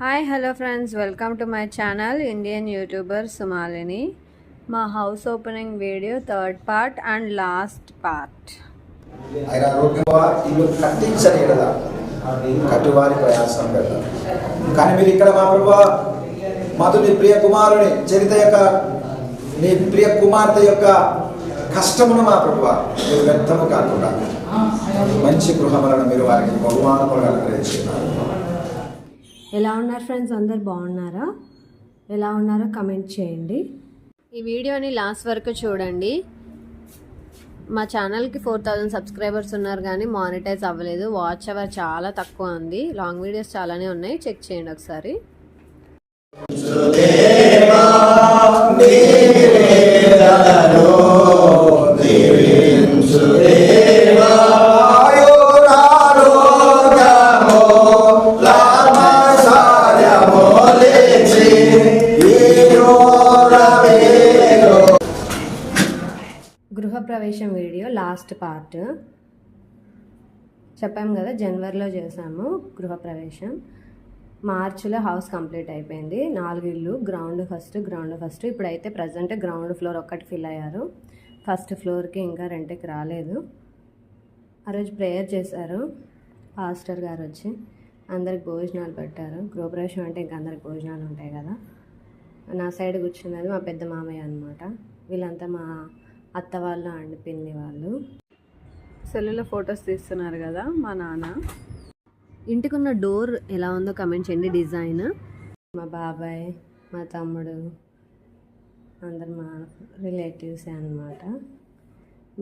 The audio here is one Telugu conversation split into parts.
Hi hello friends welcome to my channel Indian YouTuber Sumalini మా house opening video third part and last part ఆయన ఇల్లు కట్టించని కదా. కట్టువారి ప్రయాసం కదా కానీ మీరు ఇక్కడ మా ప్రభు మధు నీ ప్రియ కుమారుని చరిత యొక్క నీ ప్రియ కుమార్తె యొక్క కష్టమును మా ప్రభు మీరు వ్యర్థము కాకుండా మంచి గృహములను మీరు వారికి బహుమానములు అనుగ్రహించున్నారు ఎలా ఉన్నారు ఫ్రెండ్స్ అందరు బాగున్నారా ఎలా ఉన్నారో కమెంట్ చేయండి ఈ వీడియోని లాస్ట్ వరకు చూడండి మా ఛానల్కి ఫోర్ థౌజండ్ సబ్స్క్రైబర్స్ ఉన్నారు కానీ మానిటైజ్ అవ్వలేదు వాచ్ అవర్ చాలా తక్కువ ఉంది లాంగ్ వీడియోస్ చాలానే ఉన్నాయి చెక్ చేయండి ఒకసారి పార్ట్. చెప్పాము కదా జనవరిలో చేసాము గృహప్రవేశం మార్చిలో హౌస్ కంప్లీట్ అయిపోయింది. నాలుగు ఇల్లు గ్రౌండ్ ఫస్ట్ గ్రౌండ్ ఫస్ట్. ఇప్పుడైతే ప్రజెంట్ గ్రౌండ్ ఫ్లోర్ ఒక్కటి ఫిల్ అయ్యారు. ఫస్ట్ ఫ్లోర్కి ఇంకా రెంట్కి రాలేదు. ఆ రోజు ప్రేయర్ చేశారు పాస్టర్ గారు వచ్చి. అందరికి భోజనాలు పెట్టారు. గృహప్రవేశం అంటే ఇంకా అందరికి భోజనాలు ఉంటాయి కదా. నా సైడ్ కూర్చున్నది మా పెద్ద మామయ్య అనమాట వీళ్ళంతా మా అత్త వాళ్ళు అండ్ పిన్ని వాళ్ళు. సెల్లులో ఫొటోస్ తీస్తున్నారు కదా మా నాన్న. ఇంటికున్న డోర్ ఎలా ఉందో కమెంట్ చేయండి డిజైన్. మా బాబాయ్ మా తమ్ముడు అందరు మా రిలేటివ్స్ అనమాట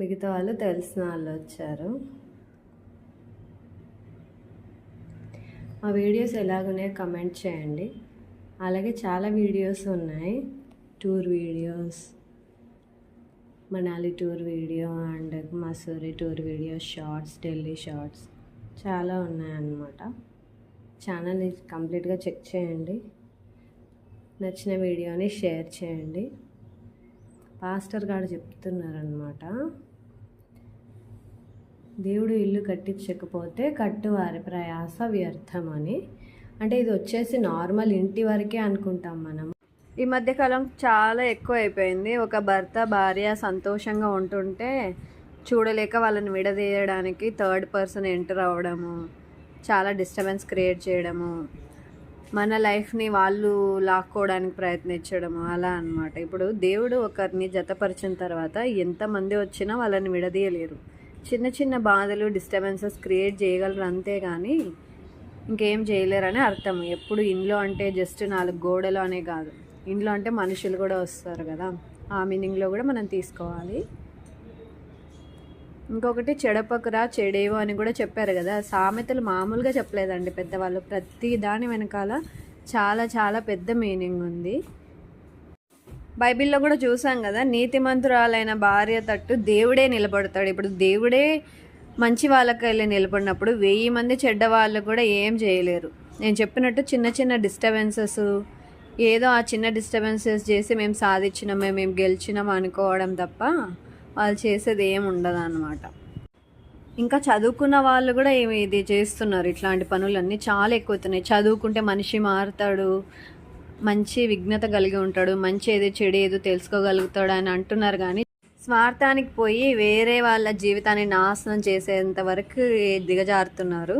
మిగతా వాళ్ళు తెలిసిన వాళ్ళు వచ్చారు. మా వీడియోస్ ఎలాగున్నాయో కమెంట్ చేయండి. అలాగే చాలా వీడియోస్ ఉన్నాయి. Tour videos. Manali tour video and Mussoorie tour video shorts Delhi shorts చాలా ఉన్నాయన్నమాట. ఛానల్ని కంప్లీట్గా చెక్ చేయండి. నచ్చిన వీడియోని షేర్ చేయండి. పాస్టర్ గారు చెప్తున్నారనమాట దేవుడు ఇల్లు కట్టించకపోతే కట్టువారి ప్రయాస వ్యర్థమని. అంటే ఇది వచ్చేసి నార్మల్ ఇంటి వరకే అనుకుంటాం మనం. ఈ మధ్యకాలం చాలా ఎక్కువ అయిపోయింది ఒక భర్త భార్య సంతోషంగా ఉంటుంటే చూడలేక వాళ్ళని విడదీయడానికి థర్డ్ పర్సన్ ఎంటర్ అవ్వడము చాలా డిస్టర్బెన్స్ క్రియేట్ చేయడము మన లైఫ్ని వాళ్ళు లాక్కోవడానికి ప్రయత్నించడము అలా అన్నమాట. ఇప్పుడు దేవుడు ఒకరిని జతపరిచిన తర్వాత ఎంతమంది వచ్చినా వాళ్ళని విడదీయలేరు. చిన్న చిన్న బాధలు డిస్టర్బెన్సెస్ క్రియేట్ చేయగలరు అంతే కానీ ఇంకేం చేయలేరని అర్థం. ఎప్పుడు ఇంట్లో అంటే జస్ట్ నాలుగు గోడలు అనే కాదు. ఇంట్లో అంటే మనుషులు కూడా వస్తారు కదా ఆ మీనింగ్లో కూడా మనం తీసుకోవాలి. ఇంకొకటి చెడపకురా చెడేవో అని కూడా చెప్పారు కదా సామెతలు మామూలుగా చెప్పలేదండి పెద్దవాళ్ళు. ప్రతి దాని వెనకాల చాలా చాలా పెద్ద మీనింగ్ ఉంది. బైబిల్లో కూడా చూసాం కదా నీతిమంతురాలైన భార్య తట్టు దేవుడే నిలబడతాడు. ఇప్పుడు దేవుడే మంచి వాళ్ళకి వెళ్ళి నిలబడినప్పుడు వెయ్యి మంది చెడ్డ వాళ్ళు కూడా ఏం చేయలేరు. నేను చెప్పినట్టు చిన్న చిన్న డిస్టర్బెన్సెస్ ఏదో ఆ చిన్న డిస్టర్బెన్సెస్ చేసి మేము సాధించినాం మేము మేము గెలిచినాం అనుకోవడం తప్ప వాళ్ళు చేసేది ఏం ఉండదు అనమాట ఇంకా చదువుకున్న వాళ్ళు కూడా ఏమి ఇది చేస్తున్నారు. ఇట్లాంటి పనులన్నీ చాలా ఎక్కువతున్నాయి. చదువుకుంటే మనిషి మారుతాడు మంచి విఘ్నత కలిగి ఉంటాడు మంచి ఏదో చెడు ఏదో తెలుసుకోగలుగుతాడు అని అంటున్నారు కానీ స్వార్థానికి పోయి వేరే వాళ్ళ జీవితాన్ని నాశనం చేసేంత వరకు దిగజారుతున్నారు.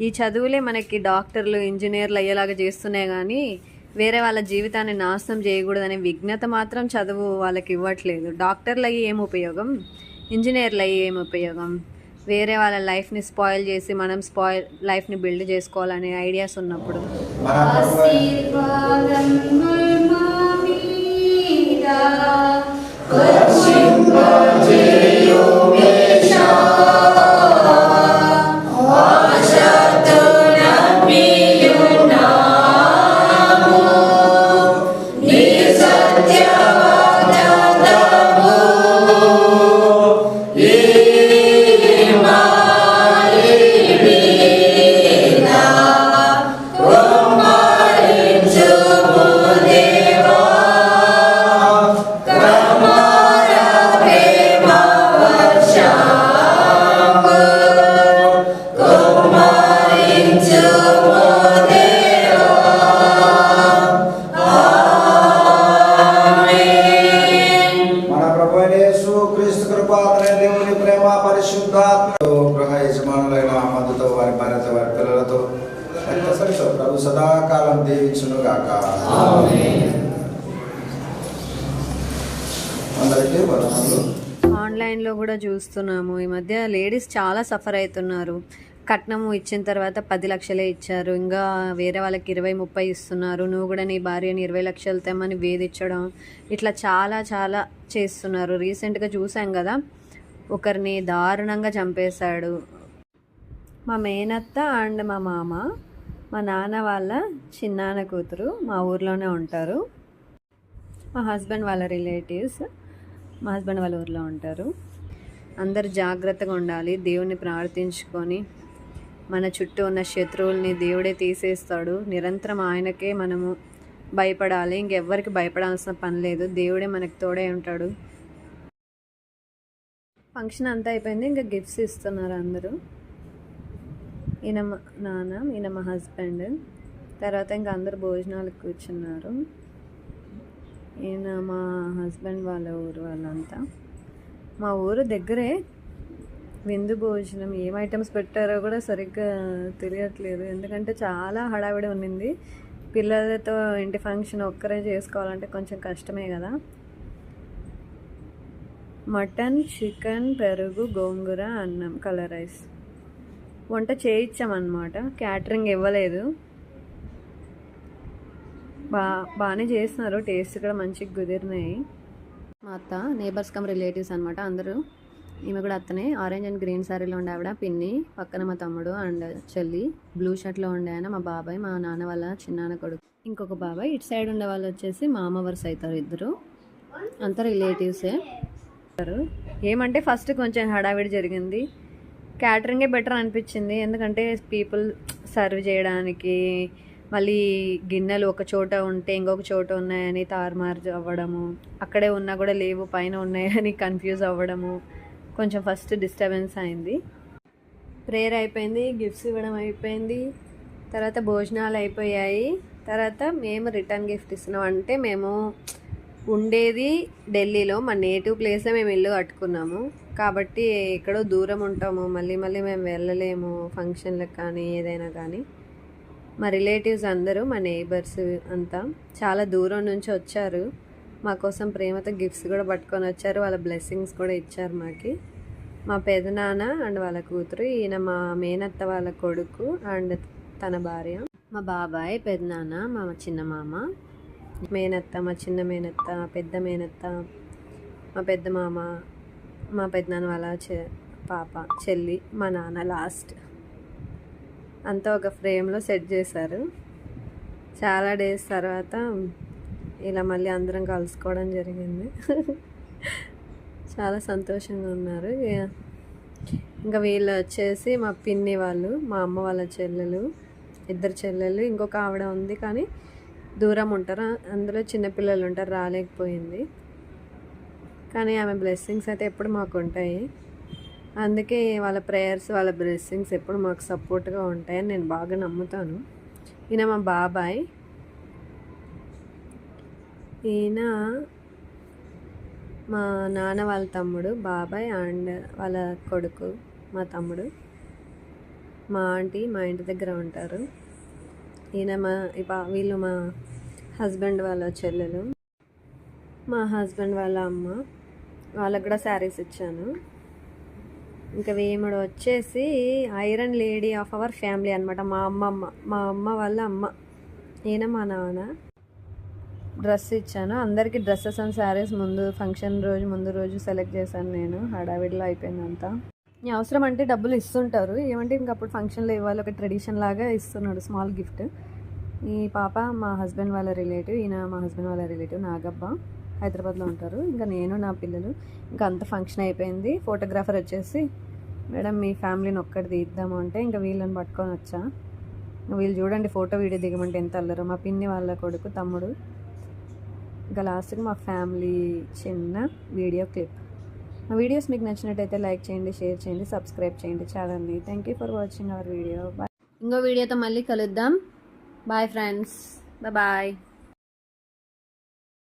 ఈ చదువులే మనకి డాక్టర్లు ఇంజనీర్లు అయ్యేలాగా చేస్తున్నాయి కానీ వేరే వాళ్ళ జీవితాన్ని నాశనం చేయకూడదనే విఘ్నత మాత్రం చదువు వాళ్ళకి ఇవ్వట్లేదు. డాక్టర్లు అయ్యి ఏం ఉపయోగం? ఇంజనీర్లు అయ్యి ఏం ఉపయోగం? వేరే వాళ్ళ లైఫ్ని స్పాయిల్ చేసి మనం స్పాయిల్ లైఫ్ని బిల్డ్ చేసుకోవాలనే ఐడియాస్ ఉన్నప్పుడు. Krama ఆన్లైన్లో కూడా చూస్తున్నాము. ఈ మధ్య లేడీస్ చాలా సఫర్ అవుతున్నారు. కట్నం ఇచ్చిన తర్వాత పది లక్షలే ఇచ్చారు. ఇంకా వేరే వాళ్ళకి ఇరవై ముప్పై ఇస్తున్నారు. నువ్వు కూడా నీ భార్యని ఇరవై లక్షలు తెమ్మని వేధించడం ఇట్లా చాలా చాలా చేస్తున్నారు. రీసెంట్గా చూసాం కదా ఒకరిని దారుణంగా చంపేశాడు. మా మేనత్త అండ్ మా మామ మా నాన్న వాళ్ళ చిన్నాన్న కూతురు మా ఊర్లోనే ఉంటారు. మా హస్బెండ్ వాళ్ళ రిలేటివ్స్. మా హస్బెండ్ వాళ్ళ ఊర్లో ఉంటారు. అందరు జాగ్రత్తగా ఉండాలి దేవుణ్ణి ప్రార్థించుకొని. మన చుట్టూ ఉన్న శత్రువుల్ని దేవుడే తీసేస్తాడు. నిరంతరం ఆయనకే మనము భయపడాలి. ఇంకెవ్వరికి భయపడాల్సిన పని లేదు. దేవుడే మనకు తోడే ఉంటాడు. ఫంక్షన్ అంతా అయిపోయింది. ఇంకా గిఫ్ట్స్ ఇస్తున్నారు అందరూ. ఈయన నాన్న ఈయన మా హస్బెండ్. తర్వాత ఇంకా అందరు భోజనాలకు కూర్చున్నారు. ఈయన మా హస్బెండ్ వాళ్ళ ఊరు వాళ్ళంతా. మా ఊరు దగ్గరే విందు భోజనం ఏం ఐటమ్స్ పెట్టారో కూడా సరిగ్గా తెలియట్లేదు. ఎందుకంటే చాలా హడావిడి ఉండింది పిల్లలతో ఇంటి ఫంక్షన్ ఒక్కరే చేసుకోవాలంటే కొంచెం కష్టమే కదా. మటన్ చికెన్ పెరుగు గోంగూర అన్నం కలర్ రైస్ వంట చేయించామన్నమాట. క్యాటరింగ్ ఇవ్వలేదు. బా బాగానే చేస్తున్నారు. టేస్ట్ కూడా మంచిగా కుదిరినాయి. మా అత్త నేబర్స్ కమ్ రిలేటివ్స్ అనమాట అందరూ. ఈమె కూడా అత్తనే. ఆరెంజ్ అండ్ గ్రీన్ శారీలో ఉండే ఆవిడ పిన్ని పక్కన మా తమ్ముడు అండ్ చెల్లి. బ్లూ షర్ట్లో ఉండే ఆయన మా బాబాయ్ మా నాన్న వాళ్ళ చిన్నాన్న కొడుకు. ఇంకొక బాబాయ్ ఇటు సైడ్ ఉండే వాళ్ళు వచ్చేసి మా అమ్మ వరుస అవుతారు ఇద్దరు. అంతా రిలేటివ్సే ఏమంటే ఫస్ట్ కొంచెం హడావిడి జరిగింది. క్యాటరింగే బెటర్ అనిపించింది. ఎందుకంటే పీపుల్ సర్వ్ చేయడానికి మళ్ళీ గిన్నెలు ఒక చోట ఉంటే ఇంకొక చోట ఉన్నాయని తారుమారు అవ్వడము. అక్కడే ఉన్నా కూడా లేవు పైన ఉన్నాయని కన్ఫ్యూజ్ అవ్వడము. కొంచెం ఫస్ట్ డిస్టర్బెన్స్ అయింది. ప్రేయర్ అయిపోయింది గిఫ్ట్స్ ఇవ్వడం అయిపోయింది. తర్వాత భోజనాలు అయిపోయాయి. తర్వాత మేము రిటర్న్ గిఫ్ట్ ఇస్తున్నాం. అంటే మేము ఉండేది ఢిల్లీలో మా నేటివ్ ప్లేస్లో మేము ఇల్లు కట్టుకున్నాము. కాబట్టి ఎక్కడో దూరం ఉంటాము. మళ్ళీ మళ్ళీ మేము వెళ్ళలేము ఫంక్షన్లకు కానీ ఏదైనా కానీ. మా రిలేటివ్స్ అందరూ మా నేబర్స్ అంతా చాలా దూరం నుంచి వచ్చారు. మా కోసం ప్రేమతో గిఫ్ట్స్ కూడా పట్టుకొని వచ్చారు. వాళ్ళ బ్లెస్సింగ్స్ కూడా ఇచ్చారు మాకి. మా పెదనాన్న అండ్ వాళ్ళ కూతురు ఈయన మా మేనత్త వాళ్ళ కొడుకు అండ్ తన భార్య. మా బాబాయ్ పెదనాన్న మా చిన్న మామ మేనత్త మా చిన్న మేనత్త పెద్ద మేనత్త మా పెద్ద మామ మా పెద్దనాన్న వాళ్ళ చె పాప చెల్లి మా నాన్న లాస్ట్ అంతా ఒక ఫ్రేమ్లో సెట్ చేశారు. చాలా డేస్ తర్వాత ఇలా మళ్ళీ అందరం కలుసుకోవడం జరిగింది. చాలా సంతోషంగా ఉన్నారు. ఇక- ఇంకా వీళ్ళు వచ్చేసి మా పిన్ని వాళ్ళు మా అమ్మ వాళ్ళ చెల్లెలు ఇద్దరు చెల్లెలు ఇంకొక ఆవిడ ఉంది కానీ దూరం ఉంటారు. అందులో చిన్నపిల్లలు ఉంటారు రాలేకపోయింది. కానీ ఆమె బ్లెస్సింగ్స్ అయితే ఎప్పుడు మాకు ఉంటాయి. అందుకే వాళ్ళ ప్రేయర్స్ వాళ్ళ బ్లెస్సింగ్స్ ఎప్పుడు మాకు సపోర్ట్గా ఉంటాయని నేను బాగా నమ్ముతాను. ఈయన మా బాబాయ్. ఈయన మా నాన్న వాళ్ళ తమ్ముడు బాబాయ్ అండ్ వాళ్ళ కొడుకు మా తమ్ముడు. మా ఆంటీ మా ఇంటి దగ్గర ఉంటారు. ఈయన మా వీళ్ళు మా హస్బెండ్ వాళ్ళ చెల్లెలు. మా హస్బెండ్ వాళ్ళ అమ్మ. వాళ్ళకు కూడా శారీస్ ఇచ్చాను. ఇంకా వేముడు వచ్చేసి iron lady of our family అనమాట మా అమ్మమ్మ మా అమ్మ వాళ్ళ అమ్మ. ఈయన మా నాన్న. డ్రెస్ ఇచ్చాను. అందరికీ డ్రెస్సెస్ అండ్ శారీస్ ముందు ఫంక్షన్ రోజు ముందు రోజు సెలెక్ట్ చేశాను నేను. హడావిడిలో అయిపోయిందంతా. నీ అవసరం అంటే డబ్బులు ఇస్తుంటారు. ఏమంటే ఇంక అప్పుడు ఫంక్షన్లో ఇవ్వాలి ఒక ట్రెడిషన్ లాగా ఇస్తున్నాడు స్మాల్ గిఫ్ట్. ఈ పాప మా హస్బెండ్ వాళ్ళ రిలేటివ్ ఈయన మా హస్బెండ్ వాళ్ళ రిలేటివ్ నాగబ్బ. హైదరాబాద్లో ఉంటారు. ఇంకా నేను నా పిల్లలు ఇంకా అంత ఫంక్షన్ అయిపోయింది. ఫోటోగ్రాఫర్ వచ్చేసి మేడం మీ ఫ్యామిలీని ఒక్కటి తీద్దాము అంటే ఇంకా వీళ్ళని పట్టుకొని వచ్చా? వీళ్ళు చూడండి ఫోటో వీడియో దిగమంటే ఎంత అల్లరు. మా పిన్ని వాళ్ళ కొడుకు తమ్ముడు. ఇంకా లాస్ట్కి మా ఫ్యామిలీ చిన్న వీడియో క్లిప్. మా వీడియోస్ మీకు నచ్చినట్టయితే లైక్ చేయండి షేర్ చేయండి సబ్స్క్రైబ్ చేయండి ఛానల్ని. Thank you for watching our video bye ఇంకో వీడియోతో మళ్ళీ కలుద్దాం. Bye friends bye